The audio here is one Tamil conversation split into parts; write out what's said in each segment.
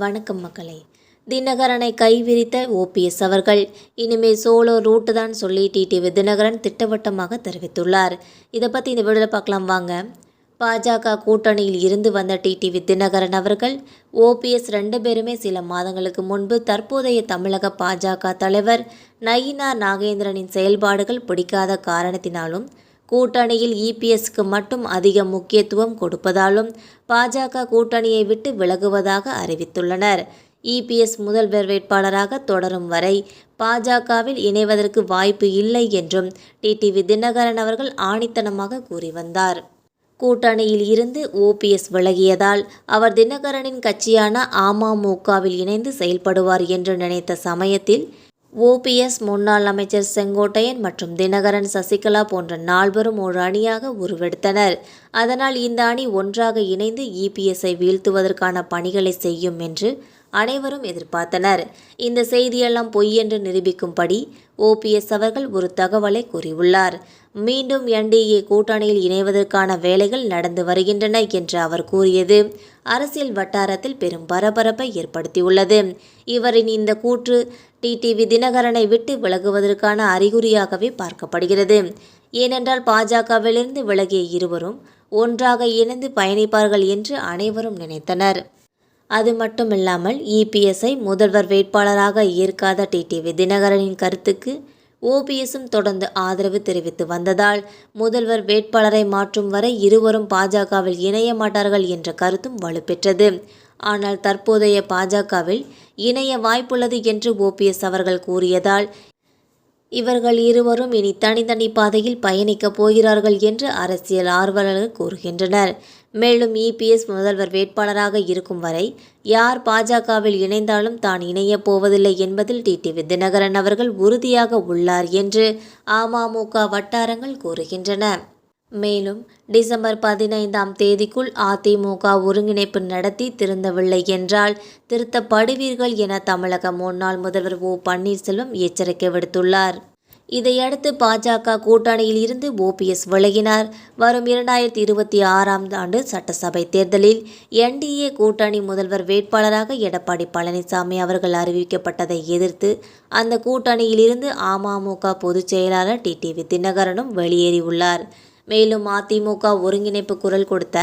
வணக்கம் மக்களே. தினகரனை கைவிரித்த ஓபிஎஸ் அவர்கள் இனிமே சோலோ ரூட்டு தான் சொல்லி டிடிவி தினகரன் திட்டவட்டமாக தெரிவித்துள்ளார். இதை பற்றி இந்த வீடியோவில் பார்க்கலாம் வாங்க. பாஜக கூட்டணியில் இருந்து வந்த டிடிவி தினகரன் அவர்கள் ஓபிஎஸ் ரெண்டு பேருமே சில மாதங்களுக்கு முன்பு தற்போதைய தமிழக பாஜக தலைவர் நயினா நாகேந்திரனின் செயல்பாடுகள் பிடிக்காத காரணத்தினாலும் கூட்டணியில் இபிஎஸ்க்கு மட்டும் அதிக முக்கியத்துவம் கொடுப்பதாலும் பாஜக கூட்டணியை விட்டு விலகுவதாக அறிவித்துள்ளனர். இபிஎஸ் முதல்வர் வேட்பாளராக தொடரும் வரை பாஜகவில் இணைவதற்கு வாய்ப்பு இல்லை என்றும் டிடிவி தினகரன் அவர்கள் ஆணித்தனமாக கூறி வந்தார் கூட்டணியில் இருந்து ஓபிஎஸ் விலகியதால் அவர் தினகரனின் கட்சியான அமமுகவில் இணைந்து செயல்படுவார் என்று நினைத்த சமயத்தில் ஓபிஎஸ் முன்னாள் அமைச்சர் செங்கோட்டையன் மற்றும் தினகரன் சசிகலா போன்ற நால்வரும் ஒரு அணியாக உருவெடுத்தனர். அதனால் இந்த அணி ஒன்றாக இணைந்து இபிஎஸ்ஐ வீழ்த்துவதற்கான பணிகளை செய்யும் என்று அனைவரும் எதிர்பார்த்தனர். இந்த செய்தியெல்லாம் பொய் என்று நிரூபிக்கும்படி ஓபிஎஸ் அவர்கள் ஒரு தகவலை கூறியுள்ளார். மீண்டும் என்டிஏ கூட்டணியில் இணைவதற்கான வேலைகள் நடந்து வருகின்றன என்று அவர் கூறியது. அரசியல் வட்டாரத்தில் பெரும் பரபரப்பை ஏற்படுத்தியுள்ளது. இவரின் இந்த கூற்று டிடிவி தினகரனை விட்டு விலகுவதற்கான அறிகுறியாகவே பார்க்கப்படுகிறது. ஏனென்றால் பாஜகவிலிருந்து விலகிய இருவரும் ஒன்றாக இணைந்து பயணிப்பார்கள் என்று அனைவரும் நினைத்தனர். அது மட்டுமில்லாமல் இபிஎஸ்ஐ முதல்வர் வேட்பாளராக ஏற்காத டிடிவி தினகரனின் கருத்துக்கு ஓபிஎஸும் தொடர்ந்து ஆதரவு தெரிவித்து வந்ததால் முதல்வர் வேட்பாளரை மாற்றும் வரை இருவரும் பாஜகவில் இணைய மாட்டார்கள் என்ற கருத்தும் வலுப்பெற்றது. ஆனால் தற்போதைய பாஜகவில் இணைய வாய்ப்புள்ளது என்று ஓபிஎஸ் அவர்கள் கூறியதால் இவர்கள் இருவரும் இனி தனித்தனி பாதையில் பயணிக்கப் போகிறார்கள் என்று அரசியல் ஆர்வலர்கள் கூறுகின்றனர். மேலும் இபிஎஸ் முதல்வர் வேட்பாளராக இருக்கும் வரை யார் பாஜகவில் இணைந்தாலும் தான் இணையப் போவதில்லை என்பதில் டிடிவி தினகரன் அவர்கள் உறுதியாக உள்ளார் என்று அமமுக வட்டாரங்கள் கூறுகின்றன. மேலும் டிசம்பர் பதினைந்தாம் தேதிக்குள் அதிமுக ஒருங்கிணைப்பு நடத்தி திருந்தவில்லை என்றால் திருத்தப்படுவீர்கள் என தமிழக முன்னாள் முதல்வர் ஓ பன்னீர்செல்வம் எச்சரிக்கை விடுத்துள்ளார். இதையடுத்து பாஜக கூட்டணியில் இருந்து ஓபிஎஸ் விலகினார். வரும் இரண்டாயிரத்தி இருபத்தி ஆறாம் ஆண்டு சட்டசபை தேர்தலில் என்டிஏ கூட்டணி முதல்வர் வேட்பாளராக எடப்பாடி பழனிசாமி அவர்கள் அறிவிக்கப்பட்டதை எதிர்த்து அந்த கூட்டணியில் இருந்து அமமுக பொதுச் செயலாளர் டிடிவி தினகரனும் வெளியேறியுள்ளார். மேலும் அதிமுக ஒருங்கிணைப்பு குரல் கொடுத்த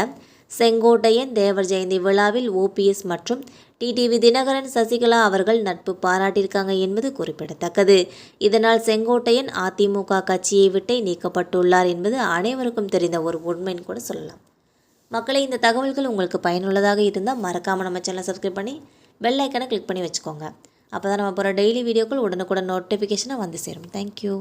செங்கோட்டையன் தேவர் ஜெயந்தி விழாவில் ஓபிஎஸ் மற்றும் டிடிவி தினகரன் சசிகலா அவர்கள் நட்பு பாராட்டியிருக்காங்க என்பது குறிப்பிடத்தக்கது. இதனால் செங்கோட்டையன் அதிமுக கட்சியை விட்டே நீக்கப்பட்டுள்ளார் என்பது அனைவருக்கும் தெரிந்த ஒரு உண்மைன்னு கூட சொல்லலாம். மக்களை இந்த தகவல்கள் உங்களுக்கு பயனுள்ளதாக இருந்தால் மறக்காமல் நம்ம சேனலை சப்ஸ்கிரைப் பண்ணி பெல் ஐக்கனை கிளிக் பண்ணி வச்சுக்கோங்க. அப்போ தான் நம்ம போகிற டெய்லி வீடியோக்கள் உடனுக்குடன் நோட்டிஃபிகேஷனாக வந்து சேரும். தேங்க்யூ